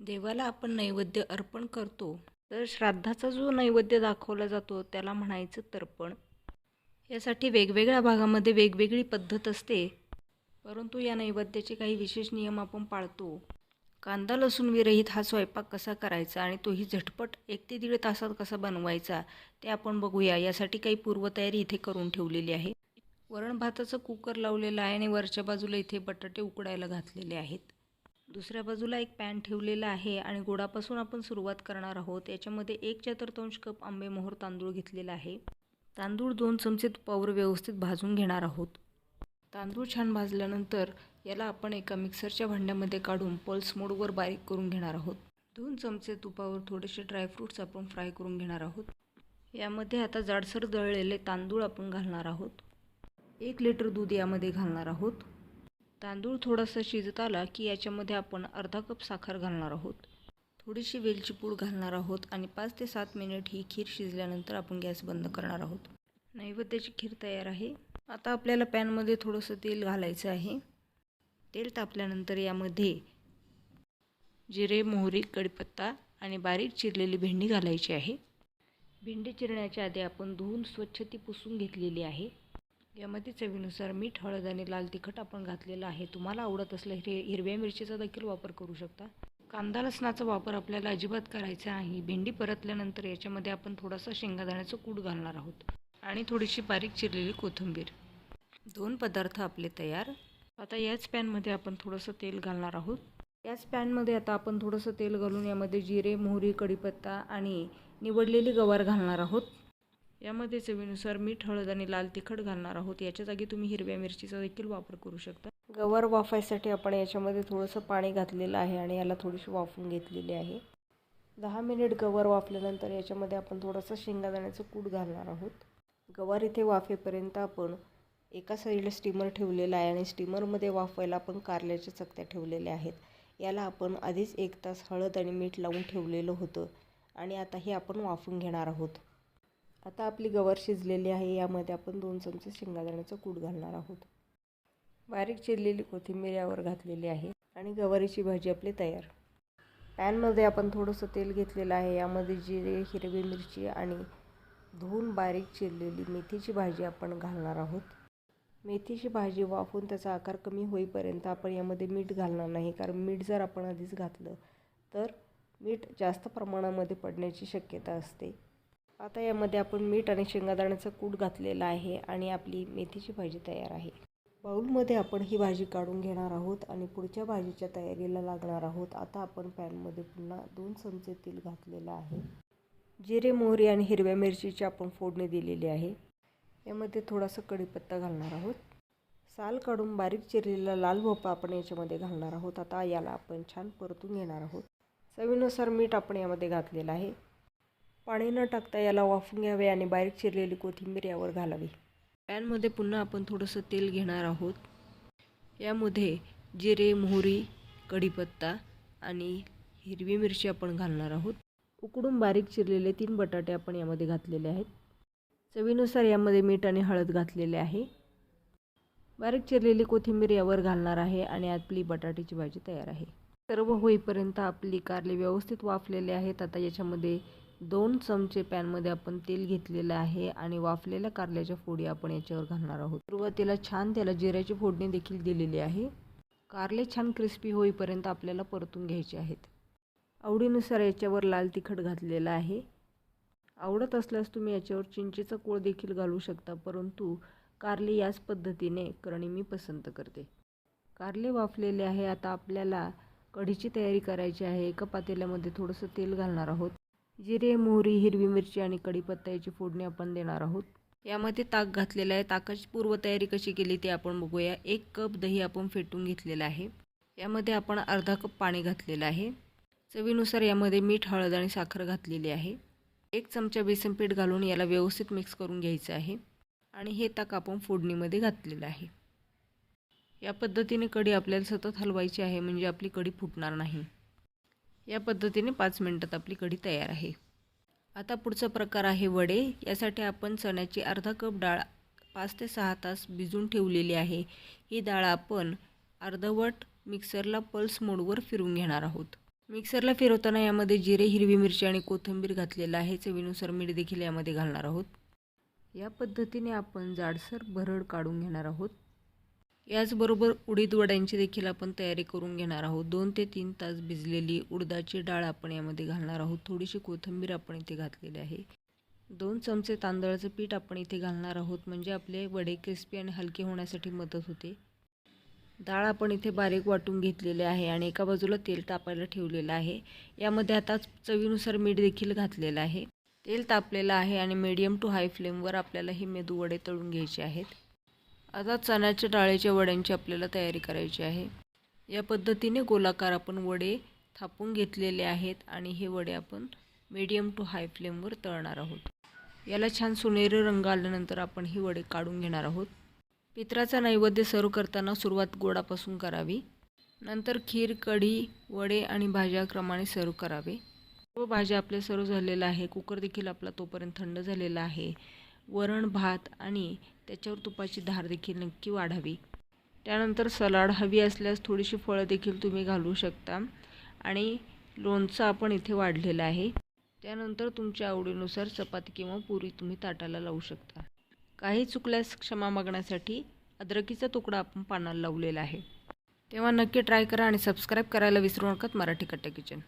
देवाला आपण नैवेद्य अर्पण करतो. तर श्राद्धाचा जो नैवेद्य दाखवला जातो त्याला म्हणायचं तर्पण. यासाठी वेगवेगळ्या भागामध्ये वेगवेगळी पद्धत असते. परंतु या नैवेद्याचे काही विशेष नियम आपण पाळतो. कांदा लसूण विरहित हा स्वयंपाक कसा करायचा आणि तोही झटपट एक ते दीड तासात कसा बनवायचा ते आपण बघूया. यासाठी काही पूर्वतयारी इथे करून ठेवलेली आहे. वरण भाताचं कुकर लावलेलं आहे आणि वरच्या बाजूला इथे बटाटे उकडायला घातलेले आहेत. दुसऱ्या बाजूला एक पॅन ठेवलेला आहे आणि गोडापासून आपण सुरुवात करणार आहोत. याच्यामध्ये एक चतुर्थांश कप आंबेमोहोर तांदूळ घेतलेला आहे. तांदूळ दोन चमचे तुपावर व्यवस्थित भाजून घेणार आहोत. तांदूळ छान भाजल्यानंतर याला आपण एका मिक्सरच्या भांड्यामध्ये काढून पल्स मोडवर बारीक करून घेणार आहोत. दोन चमचे तुपावर थोडेसे ड्रायफ्रूट्स आपण फ्राय करून घेणार आहोत. यामध्ये आता जाडसर दळलेले तांदूळ आपण घालणार आहोत. एक लिटर दूध यामध्ये घालणार आहोत. तांदूळ थोडासा शिजत आला की याच्यामध्ये आपण अर्धा कप साखर घालणार आहोत. थोडीशी वेलची पूड घालणार आहोत आणि पाच ते सात मिनिट ही खीर शिजल्यानंतर आपण गॅस बंद करणार आहोत. नैवेद्याची खीर तयार आहे. आता आपल्याला पॅनमध्ये थोडंसं तेल घालायचं आहे. तेल तापल्यानंतर यामध्ये जिरे मोहरी कढीपत्ता आणि बारीक चिरलेली भेंडी घालायची आहे. भेंडी चिरण्याच्या आधी आपण धुवून स्वच्छ ती पुसून घेतलेली आहे. यामध्ये चवीनुसार मीठ हळद आणि लाल तिखट आपण घातलेलं आहे. तुम्हाला आवडत असलं हिर हिरव्या मिरचीचा देखील वापर करू शकता. कांदा लसणाचा वापर आपल्याला अजिबात करायचा आहे भेंडी परतल्यानंतर याच्यामध्ये आपण थोडासा शेंगादाण्याचं कूट घालणार आहोत आणि थोडीशी बारीक चिरलेली कोथिंबीर. दोन पदार्थ आपले तयार. आता याच पॅनमध्ये आपण थोडंसं तेल घालणार आहोत. याच पॅनमध्ये आता आपण थोडंसं तेल घालून यामध्ये जिरे मोहरी कढीपत्ता आणि निवडलेली गवार घालणार आहोत. यामध्ये चवीनुसार मीठ हळद आणि लाल तिखट घालणार आहोत. याच्या जागी तुम्ही हिरव्या मिरचीचा देखील वापर करू शकता. गवार वाफायसाठी आपण याच्यामध्ये थोडंसं पाणी घातलेलं आहे आणि याला थोडीशी वाफून घेतलेली आहे. दहा मिनिट गवार वाफल्यानंतर याच्यामध्ये आपण थोडंसं शेंगादाण्याचं कूट घालणार आहोत. गवार इथे वाफेपर्यंत आपण एका साईडला स्टीमर ठेवलेला आहे आणि स्टीमरमध्ये वाफवायला आपण कारल्याच्या चकत्या ठेवलेल्या आहेत. याला आपण आधीच एक तास हळद आणि मीठ लावून ठेवलेलं होतं आणि आता हे आपण वाफून घेणार आहोत. आता आपली गवार शिजलेली आहे यामध्ये आपण दोन चमचे शेंगादाण्याचं कूट घालणार आहोत. बारीक चिरलेली कोथिंबीर यावर घातलेली आहे आणि गवारीची भाजी आपली तयार. पॅनमध्ये आपण थोडंसं तेल घेतलेलं आहे यामध्ये जिरे हिरवी मिरची आणि धुवून बारीक चिरलेली मेथीची भाजी आपण घालणार आहोत. मेथीची भाजी वाफून त्याचा आकार कमी होईपर्यंत आपण यामध्ये मीठ घालणार नाही कारण मीठ जर आपण आधीच घातलं तर मीठ जास्त प्रमाणामध्ये पडण्याची शक्यता असते. आता यामध्ये आपण मीठ आणि शेंगादाण्याचं कूट घातलेलं आहे आणि आपली मेथीची भाजी तयार आहे. बाऊलमध्ये आपण ही भाजी काढून घेणार आहोत आणि पुढच्या भाजीच्या तयारीला लागणार आहोत. आता आपण पॅनमध्ये पुन्हा दोन चमचे तेल घातलेलं आहे. जिरे मोहरी आणि हिरव्या मिरचीची आपण फोडणी दिलेली आहे. यामध्ये थोडासा कढीपत्ता घालणार आहोत. साल काढून बारीक चिरलेला लाल भोपा आपण याच्यामध्ये घालणार आहोत. आता याला आपण छान परतून घेणार आहोत. चवीनुसार मीठ आपण यामध्ये घातलेलं आहे. पाणी न टाकता याला वाफून घ्यावे आणि बारीक चिरलेली कोथिंबीर यावर घालावी. पॅनमध्ये पुन्हा आपण थोडंसं तेल घेणार आहोत. यामध्ये जिरे मोहरी कढीपत्ता आणि हिरवी मिरची आपण घालणार आहोत. उकडून बारीक चिरलेले तीन बटाटे आपण यामध्ये घातलेले आहेत. चवीनुसार यामध्ये मीठ आणि हळद घातलेले आहे. बारीक चिरलेली कोथिंबीर यावर घालणार आहे आणि आपली बटाट्याची भाजी तयार आहे. सर्व होईपर्यंत आपली कारले व्यवस्थित वाफलेले आहेत. आता याच्यामध्ये दोन चमचे पॅनमध्ये आपण तेल घेतलेलं आहे आणि वाफलेल्या कारल्याच्या फोडी आपण याच्यावर घालणार आहोत. सुरुवातीला छान त्याला जिऱ्याची फोडणी देखील दिलेली आहे. कारले छान क्रिस्पी होईपर्यंत आपल्याला परतून घ्यायचे आहेत. आवडीनुसार याच्यावर लाल तिखट घातलेलं आहे. आवडत असल्यास तुम्ही याच्यावर चिंचेचा कोळ देखील घालू शकता परंतु कारले याच पद्धतीने करणे मी पसंत करते. कारले वाफलेले आहे आता आपल्याला कढीची तयारी करायची आहे. एका पातेल्यामध्ये थोडंसं तेल घालणार आहोत. जिरे मोहरी हिरवी मिरची आणि कढीपत्ता याची फोडणी आपण देणार आहोत. यामध्ये ताक घातलेलं आहे. ताकाची पूर्वतयारी कशी केली ते आपण बघूया. एक कप दही आपण फेटून घेतलेलं आहे. यामध्ये आपण अर्धा कप पाणी घातलेलं आहे. चवीनुसार यामध्ये मीठ हळद आणि साखर घातलेली आहे. एक चमचा बेसन पीठ घालून याला व्यवस्थित मिक्स करून घ्यायचं आहे आणि हे ताक आपण फोडणीमध्ये घातलेलं आहे. या पद्धतीने कढी आपल्याला सतत हलवायची आहे म्हणजे आपली कढी फुटणार नाही. या पद्धतीने पाच मिनटात आपली कढी तयार आहे. आता पुढचा प्रकार आहे वडे. यासाठी आपण चण्याची अर्धा कप डाळ पाच ते सहा तास भिजून ठेवलेली आहे. ही डाळ आपण अर्धवट मिक्सरला पल्स मोडवर फिरून घेणार आहोत. मिक्सरला फिरवताना यामध्ये जिरे हिरवी मिरची आणि कोथिंबीर घातलेलं आहे. चवीनुसार मीठ देखील यामध्ये घालणार आहोत. या पद्धतीने आपण जाडसर भरड काढून घेणार आहोत. याचबरोबर उडीद वड्यांची देखील आपण तयारी करून घेणार आहोत. दोन ते तीन तास भिजलेली उडदाची डाळ आपण यामध्ये घालणार आहोत. थोडीशी कोथिंबीर आपण इथे घातलेली आहे. दोन चमचे तांदळाचं पीठ आपण इथे घालणार आहोत म्हणजे आपले वडे क्रिस्पी आणि हलके होण्यासाठी मदत होते. डाळ आपण इथे बारीक वाटून घेतलेली आहे आणि एका बाजूला तेल तापायला ठेवलेलं आहे. यामध्ये आता चवीनुसार मीठ देखील घातलेलं आहे. तेल तापलेलं आहे आणि मीडियम टू हाय फ्लेमवर आपल्याला हे मेदू वडे तळून घ्यायचे आहेत. आता चण्याच्या डाळीच्या वड्यांची आपल्याला तयारी करायची आहे. या पद्धतीने गोलाकार आपण वडे थापून घेतलेले आहेत आणि हे वडे आपण मीडियम टू हाय फ्लेमवर तळणार आहोत. याला छान सोनेरी रंग आल्यानंतर आपण ही वडे काढून घेणार आहोत. पित्राचा नैवेद्य सर्व करताना सुरुवात गोडापासून करावी. नंतर खीर कढी वडे आणि भाज्या क्रमाने सर्व करावे. सर्व भाज्या आपले सर्व झालेलं आहे कुकर देखील आपला तोपर्यंत थंड झालेला आहे. वरण भात आणि त्याच्यावर तुपाची धार देखील नक्की वाढावी. त्यानंतर सलाड हवी असल्यास थोडीशी फळं देखील तुम्ही घालू शकता आणि लोणचं आपण इथे वाढलेलं आहे. त्यानंतर तुमच्या आवडीनुसार चपाती किंवा पुरी तुम्ही ताटाला लावू शकता. काही चुकल्यास क्षमा मागण्यासाठी अद्रकीचा तुकडा आपण पानाला लावलेला आहे. तेव्हा नक्की ट्राय करा आणि सबस्क्राईब करायला विसरू नका मराठी कट्टा किचन.